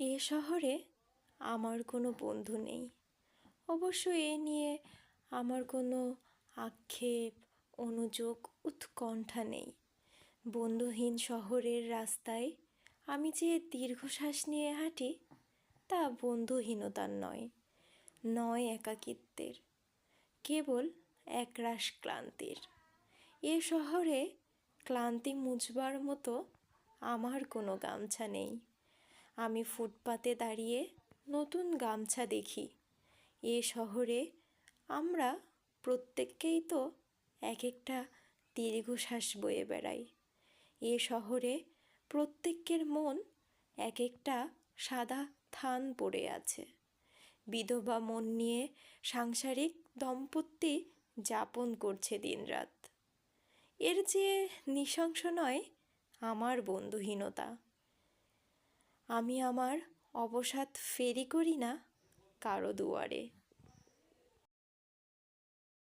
এ শহরে আমার কোনো বন্ধু নেই। অবশ্য এ নিয়ে আমার কোনো আক্ষেপ, অনুযোগ, উৎকণ্ঠা নেই। বন্ধুহীন শহরের রাস্তায় আমি যে দীর্ঘশ্বাস নিয়ে হাঁটি, তা বন্ধুহীনতার নয় নয় একাকিত্বের, কেবল একরাশ ক্লান্তির। এ শহরে ক্লান্তি মুছবার মতো আমার কোনো গামছা নেই। আমি ফুটপাতে দাঁড়িয়ে নতুন গামছা দেখি। এ শহরে আমরা প্রত্যেককেই তো এক একটা দীর্ঘশ্বাস বয়ে বেড়াই। এ শহরে প্রত্যেকের মন এক একটা সাদা থান পড়ে আছে। বিধবা মন নিয়ে সাংসারিক দম্পতি যাপন করছে দিনরাত। এর যে নৃশংস নয় আমার বন্ধুহীনতা। আমি আমার অবসাদ ফেরি করি না কারও দুয়ারে।